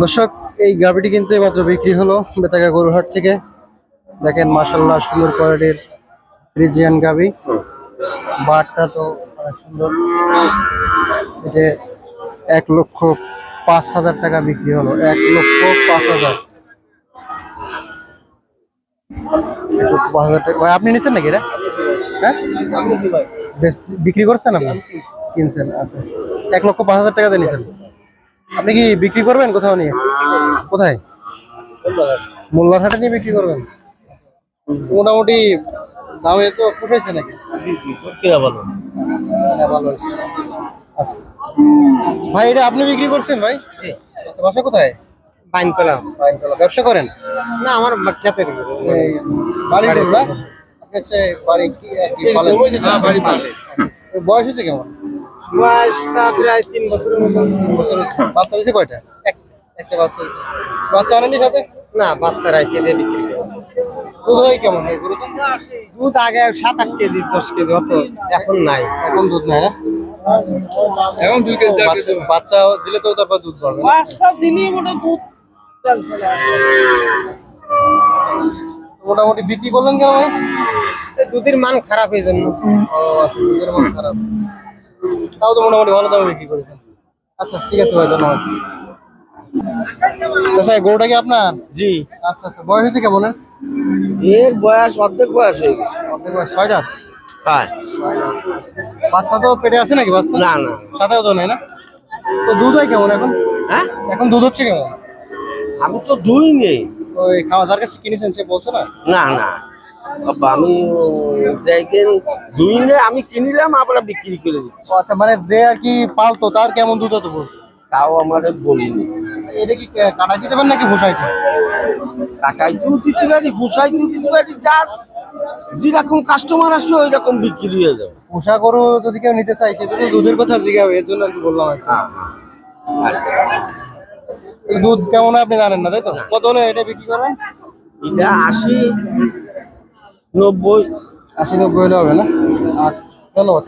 দর্শক এই গাভিটি কিন্তু মাত্র বিক্রি হলো বেতাগা গরুহাট থেকে। দেখেন মাসাল্লাহ সুন্দর কোয়ালিটির ফ্রিজিয়ান গাভি বাটটা তো অনেক সুন্দর। এটা এক লক্ষ পাঁচ হাজার টাকা বিক্রি হলো। এক লক্ষ পাঁচ হাজার। এক লক্ষ পাঁচ হাজার টাকা ভাই আপনি নিচ্ছেন নাকি এটা? হ্যাঁ? বিক্রি করছেন আপনি? কিনছেন আচ্ছা আচ্ছা। এক লক্ষ পাঁচ হাজার টাকা দিয়ে নিছেন? আপনি কি বিক্রি করবেন কোথাও নিয়ে? কোথায়? মোল্লার হাটে নিয়ে বিক্রি করবেন? মোটামুটি দামে তো পুষাইছে নাকি? জি জি কিরা হ্যাঁ, ভালো। আচ্ছা। ভাই এটা আপনি বিক্রি করছেন ভাই? জি। আচ্ছা বাসা কোথায়? বাইনতলা। ব্যবসা করেন? না আমার এই বাড়ি না? আপনি হচ্ছে বাড়ি কি আর কি পালেন? হ্যাঁ, বাড়ি পালে। এর বয়স বয়সটা প্রায় তিন বছরের মতো। বছর বাচ্চা দিয়েছে কয়টা? একটা বাচ্চা দিয়েছে বাচ্চা আনেনি সাথে? না বাচ্চারা খেতে বিক্রি দুধ হয় কেমন? দুধ আগে সাত আট কেজি দশ কেজি হতো এখন নাই। এখন দুধ নাই না? এখন দুই কেজি বাচ্চা দিলে তো তারপর দুধ পাবে পাঁচটা দিনই মোটা দুধ মোটামুটি বিক্রি করলেন কেন ভাই? দুধের মান খারাপ এই জন্য। ও আচ্ছা, দুধের মান খারাপ। তাও তো মোটামুটি ভালো দামে বিক্রি করেছেন। আচ্ছা ঠিক আছে ভাই ধন্যবাদ। আচ্ছা গরুটা কি আপনার? জি। আচ্ছা আচ্ছা বয়স হয়েছে কেমন এর? বয়স অর্ধেক বয়স হয়ে গেছে। অর্ধেক বয়স ছয় দাঁত? হ্যাঁ। বাচ্চা তো পেটে আছে নাকি বাচ্চা? না না। সাথেও তো নেই না? তো দুধ হয় কেমন এখন? হ্যাঁ? এখন দুধ হচ্ছে কেমন? আমি তো দুই নেই। ওই খাওয়া যার কাছে কিনেছেন সে বলছো না? না না। আমি যাইকেন দুই আমি কিনিলাম আবার বিক্রি করে দিচ্ছি। আচ্ছা মানে যে আর কি পালতো তার কেমন দুধ হতো বলছো? তাও আমার বলিনি। আচ্ছা, এটা কি কাটা দিতে পারেন নাকি ভোসাইতে কাটাইতেও দিতে পারি ফুসাইতেও দিতে পারি যার যেরকম কাস্টমার আসবে ওই রকম বিক্রি হয়ে যাবে। পোষা গরু যদি কেউ নিতে চায় সেটা তো দুধের কথা জিজ্ঞাবে এর জন্য আর কি বললাম আর কি। হ্যাঁ হ্যাঁ। আচ্ছা। এই দুধ কেমন হয় আপনি জানেন না তাই তো? কত হলে এটা বিক্রি করবেন এটা আশি নব্বই। আশি নব্বই হলে হবে না? আচ্ছা ধন্যবাদ